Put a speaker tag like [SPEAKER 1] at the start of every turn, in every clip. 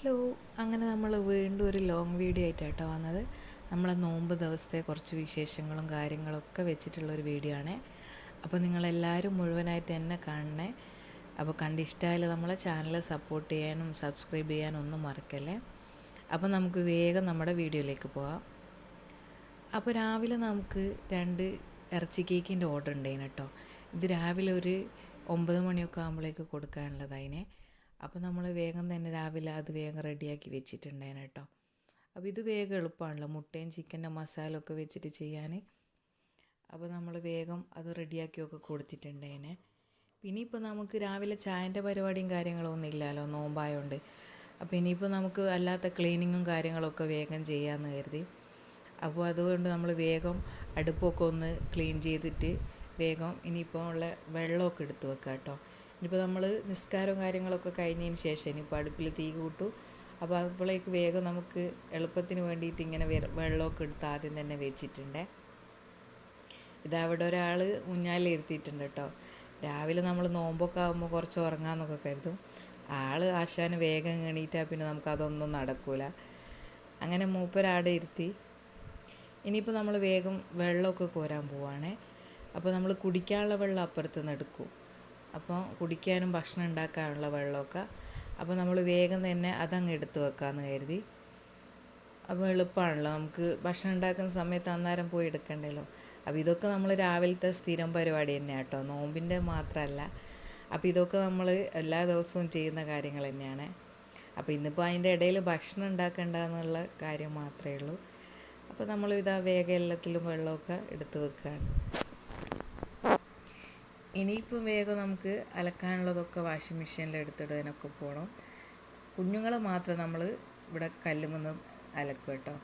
[SPEAKER 1] Hello. അങ്ങനെ നമ്മൾ വീണ്ടും ഒരു ലോങ് വീഡിയോ ആയിട്ടാട്ടോ വന്നത്. നമ്മളെ നോമ്പ് ദിവസത്തെ കുറച്ച് വിശേഷങ്ങളും കാര്യങ്ങളൊക്കെ വെച്ചിട്ടുള്ള ഒരു വീഡിയോ ആണ്. അപ്പോൾ നിങ്ങളെല്ലാവരും മുഴുവനായിട്ട് എന്നെ കാണണേ. അപ്പോൾ കണ്ടിഷ്ടമായാലും നമ്മളെ ചാനൽ സപ്പോർട്ട് ചെയ്യാനും സബ്സ്ക്രൈബ് ചെയ്യാനും ഒന്നും മറക്കല്ലേ. അപ്പോൾ നമുക്ക് വേഗം നമ്മുടെ വീഡിയോയിലേക്ക് പോവാം. അപ്പോൾ രാവിലെ നമുക്ക് രണ്ട് ഇറച്ചി കേക്കിന്റെ ഓർഡർ ഉണ്ടായിരുന്നു കേട്ടോ ഇത് രാവിലെ ഒരു ഒമ്പത് മണിയൊക്കെ ആകുമ്പോഴേക്ക് കൊടുക്കാനുള്ളതായിനെ. അപ്പോൾ നമ്മൾ വേഗം തന്നെ രാവിലെ അത് വേഗം റെഡിയാക്കി വെച്ചിട്ടുണ്ടായിരുന്നു കേട്ടോ. അപ്പോൾ ഇത് വേഗം എളുപ്പമാണല്ലോ മുട്ടയും ചിക്കന്റെ മസാല ഒക്കെ വെച്ചിട്ട് ചെയ്യാൻ അപ്പോൾ നമ്മൾ വേഗം അത് റെഡിയാക്കിയൊക്കെ കൊടുത്തിട്ടുണ്ടേനെ പിന്നെ ഇപ്പോൾ നമുക്ക് രാവിലെ ചായന്റെ പരിപാടിയും കാര്യങ്ങളൊന്നും ഇല്ലല്ലോ നോമ്പായോണ്ട്. അപ്പോൾ ഇനിയിപ്പോൾ നമുക്ക് അല്ലാത്ത ക്ലീനിങ്ങും കാര്യങ്ങളൊക്കെ വേഗം ചെയ്യാമെന്ന് കരുതി. അപ്പോൾ അതുകൊണ്ട് നമ്മൾ വേഗം അടുപ്പൊക്കെ ഒന്ന് ക്ലീൻ ചെയ്തിട്ട് വേഗം ഇനിയിപ്പോൾ ഉള്ള വെള്ളമൊക്കെ എടുത്ത് വെക്കാം കേട്ടോ ഇനിയിപ്പോൾ നമ്മൾ നിസ്കാരവും കാര്യങ്ങളൊക്കെ കഴിഞ്ഞതിന് ശേഷം ഇനിയിപ്പോൾ അടുപ്പിൽ തീ കൂട്ടു. അപ്പോൾ അപ്പോഴേക്ക് വേഗം നമുക്ക് എളുപ്പത്തിന് വേണ്ടിയിട്ട് ഇങ്ങനെ വെള്ളമൊക്കെ എടുത്ത് ആദ്യം തന്നെ വെച്ചിട്ടുണ്ട്. ഇതവിടെ ഒരാൾ മുഞ്ഞാലിരുത്തിയിട്ടുണ്ട് കേട്ടോ. രാവിലെ നമ്മൾ നോമ്പൊക്കെ ആകുമ്പോൾ കുറച്ച് ഉറങ്ങാമെന്നൊക്കെ കരുതും. ആൾ ആശാന് വേഗം എണീറ്റാൽ പിന്നെ നമുക്ക് അതൊന്നും നടക്കൂല. അങ്ങനെ മൂപ്പരാടെ ഇരുത്തി. ഇനിയിപ്പോൾ നമ്മൾ വേഗം വെള്ളമൊക്കെ കോരാൻ പോവാണേ. അപ്പോൾ നമ്മൾ കുടിക്കാനുള്ള വെള്ളം അപ്പുറത്ത് നിന്ന് എടുക്കും. അപ്പോൾ കുടിക്കാനും ഭക്ഷണം ഉണ്ടാക്കാനുള്ള വെള്ളമൊക്കെ. അപ്പോൾ നമ്മൾ വേഗം തന്നെ അതങ്ങ് എടുത്ത് വെക്കാമെന്ന് കരുതി. അപ്പോൾ എളുപ്പമാണല്ലോ. നമുക്ക് ഭക്ഷണം ഉണ്ടാക്കുന്ന സമയത്ത് അന്നേരം പോയി എടുക്കണ്ടല്ലോ അപ്പോൾ ഇതൊക്കെ നമ്മൾ രാവിലത്തെ സ്ഥിരം പരിപാടി തന്നെയാണ് കേട്ടോ. നോമ്പിന്റെ മാത്രമല്ല. അപ്പോൾ ഇതൊക്കെ നമ്മൾ എല്ലാ ദിവസവും ചെയ്യുന്ന കാര്യങ്ങൾ തന്നെയാണ്. അപ്പോൾ ഇന്നിപ്പോൾ അതിന്റെ ഇടയിൽ ഭക്ഷണം ഉണ്ടാക്കണ്ട എന്നുള്ള കാര്യം മാത്രമേ ഉള്ളൂ. അപ്പോൾ നമ്മൾ ഇതാ വേഗം എല്ലാത്തിലും വെള്ളമൊക്കെ എടുത്ത് വെക്കുകയാണ്. ഇനിയിപ്പം വേഗം നമുക്ക് അലക്കാനുള്ളതൊക്കെ വാഷിംഗ് മെഷീനിൽ എടുത്തിടുന്നതിനൊക്കെ പോകണം കുഞ്ഞുങ്ങളെ മാത്രം നമ്മൾ ഇവിടെ കല്ലുമെന്ന് അലക്കും കേട്ടോ.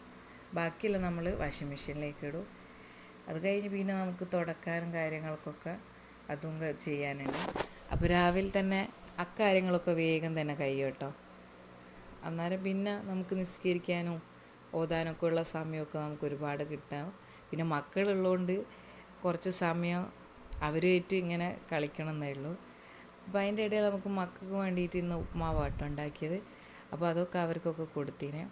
[SPEAKER 1] ബാക്കിയുള്ള നമ്മൾ വാഷിംഗ് മെഷീനിലേക്ക് ഇടും. അത് കഴിഞ്ഞ് പിന്നെ നമുക്ക് തുടക്കാനും കാര്യങ്ങൾക്കൊക്കെ അതും ചെയ്യാനുണ്ട്. അപ്പോൾ രാവിലെ തന്നെ അക്കാര്യങ്ങളൊക്കെ വേഗം തന്നെ കഴിയും കേട്ടോ. അന്നേരം പിന്നെ നമുക്ക് നിസ്കരിക്കാനും ഓതാനൊക്കെ ഉള്ള സമയമൊക്കെ നമുക്ക് ഒരുപാട് കിട്ടാം. പിന്നെ മക്കളുള്ളതുകൊണ്ട് കുറച്ച് സമയം അവരുമായിട്ട് ഇങ്ങനെ കളിക്കണം എന്നേ ഉള്ളൂ അപ്പോൾ അതിന്റെ ഇടയിൽ നമുക്ക് മക്കൾക്ക് വേണ്ടിയിട്ട് ഇന്ന് ഉപ്മാവാട്ടോ ഉണ്ടാക്കിയത്. അപ്പോൾ അതൊക്കെ അവർക്കൊക്കെ കൊടുത്തിനെ.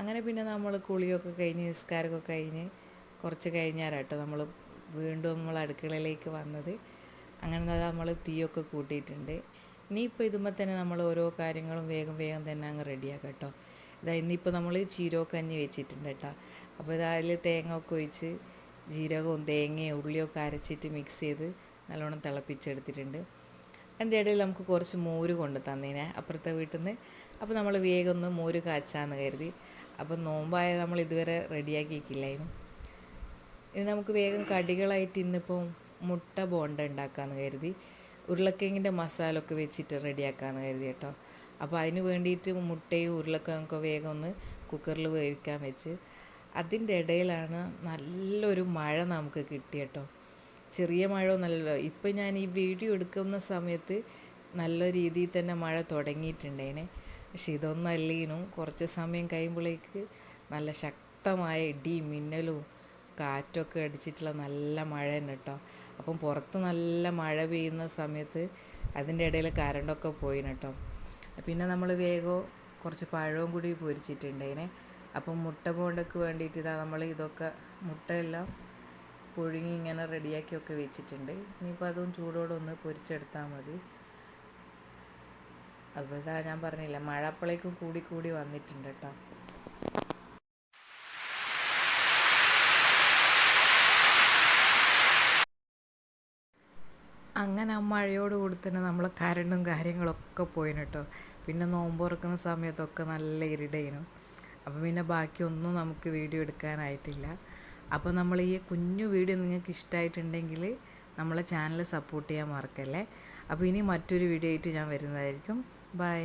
[SPEAKER 1] അങ്ങനെ പിന്നെ നമ്മൾ കുളിയൊക്കെ കഴിഞ്ഞ് നിസ്കാരമൊക്കെ കഴിഞ്ഞ് കുറച്ച് കഴിഞ്ഞാലാട്ടോ നമ്മൾ വീണ്ടും നമ്മൾ അടുക്കളയിലേക്ക് വന്നത്. അങ്ങനെ നമ്മൾ തീയൊക്കെ കൂട്ടിയിട്ടുണ്ട്. ഇനിയിപ്പോൾ ഇതുമ്പോൾ തന്നെ നമ്മൾ ഓരോ കാര്യങ്ങളും വേഗം വേഗം തന്നെ അങ്ങ് റെഡിയാക്കട്ടോ കേട്ടോ. ഇതാ ഇന്നിപ്പോൾ നമ്മൾ ചീരോ കഞ്ഞി വെച്ചിട്ടുണ്ട് കേട്ടോ. അപ്പോൾ അതിൽ തേങ്ങ ഒക്കെ ഒഴിച്ച് ജീരകവും തേങ്ങയും ഉള്ളിയൊക്കെ അരച്ചിട്ട് മിക്സ് ചെയ്ത് നല്ലോണം തിളപ്പിച്ചെടുത്തിട്ടുണ്ട്. അതിന്റെ ഇടയിൽ നമുക്ക് കുറച്ച് മോര് കൊണ്ട് തന്നേനെ അപ്പുറത്തെ വീട്ടിൽ നിന്ന് അപ്പോൾ നമ്മൾ വേഗം ഒന്ന് മോര് കാച്ചാന്ന് കരുതി. അപ്പം നോമ്പായ നമ്മൾ ഇതുവരെ റെഡിയാക്കിയിക്കില്ലായിരുന്നു ഇത് നമുക്ക് വേഗം കടികളായിട്ട് ഇന്നിപ്പോൾ മുട്ട ബോണ്ട ഉണ്ടാക്കാമെന്ന് കരുതി. ഉരുളക്കിഴങ്ങിന്റെ മസാല ഒക്കെ വെച്ചിട്ട് റെഡിയാക്കാമെന്ന് കരുതി കേട്ടോ. അപ്പോൾ അതിന് വേണ്ടിയിട്ട് മുട്ടയും ഉരുളക്കിഴങ്ങൊക്കെ വേഗം ഒന്ന് കുക്കറിൽ വേവിക്കാൻ വെച്ച്. അതിന്റെ ഇടയിലാണ് നല്ലൊരു മഴ നമുക്ക് കിട്ടിയട്ടോ. ചെറിയ മഴ ഒന്നല്ലല്ലോ ഇപ്പം ഞാൻ ഈ വീഡിയോ എടുക്കുന്ന സമയത്ത് നല്ല രീതിയിൽ തന്നെ മഴ തുടങ്ങിയിട്ടുണ്ടേനെ. പക്ഷെ ഇതൊന്നും അല്ലേനും കുറച്ച് സമയം കഴിയുമ്പോഴേക്ക് നല്ല ശക്തമായ ഇടിയും മിന്നലും കാറ്റൊക്കെ അടിച്ചിട്ടുള്ള നല്ല മഴ തന്നെ കേട്ടോ. അപ്പം പുറത്ത് നല്ല മഴ പെയ്യുന്ന സമയത്ത് അതിന്റെ ഇടയിൽ കരണ്ടൊക്കെ പോയിന് കേട്ടോ. പിന്നെ നമ്മൾ വേഗം കുറച്ച് പഴവും കൂടി പൊരിച്ചിട്ടുണ്ടേനെ. അപ്പം മുട്ട പോണ്ടക്ക് വേണ്ടിയിട്ട് ഇതാ നമ്മൾ ഇതൊക്കെ മുട്ടയെല്ലാം പുഴുങ്ങി ഇങ്ങനെ റെഡിയാക്കിയൊക്കെ വെച്ചിട്ടുണ്ട്. ഇനിയിപ്പോൾ അതും ചൂടോടെ ഒന്ന് പൊരിച്ചെടുത്താൽ മതി. അപ്പോൾ ഇതാ ഞാൻ പറഞ്ഞില്ല മഴ അപ്പോഴേക്കും കൂടി കൂടി വന്നിട്ടുണ്ട് കേട്ടോ. അങ്ങനെ ആ മഴയോട് കൂടി തന്നെ നമ്മൾ കരണ്ടും കാര്യങ്ങളൊക്കെ പോയിന് കേട്ടോ. പിന്നെ നോമ്പ് തുറക്കുന്ന സമയത്തൊക്കെ നല്ല ഇരുടയിനും അപ്പോൾ പിന്നെ ബാക്കിയൊന്നും നമുക്ക് വീഡിയോ എടുക്കാനായിട്ടില്ല. അപ്പോൾ നമ്മൾ ഈ കുഞ്ഞു വീഡിയോ നിങ്ങൾക്ക് ഇഷ്ടമായിട്ടുണ്ടെങ്കിൽ നമ്മളെ ചാനൽ സപ്പോർട്ട് ചെയ്യാൻ മറക്കല്ലേ? അപ്പോൾ ഇനി മറ്റൊരു വീഡിയോ ആയിട്ട് ഞാൻ വരുന്നതായിരിക്കും. ബൈ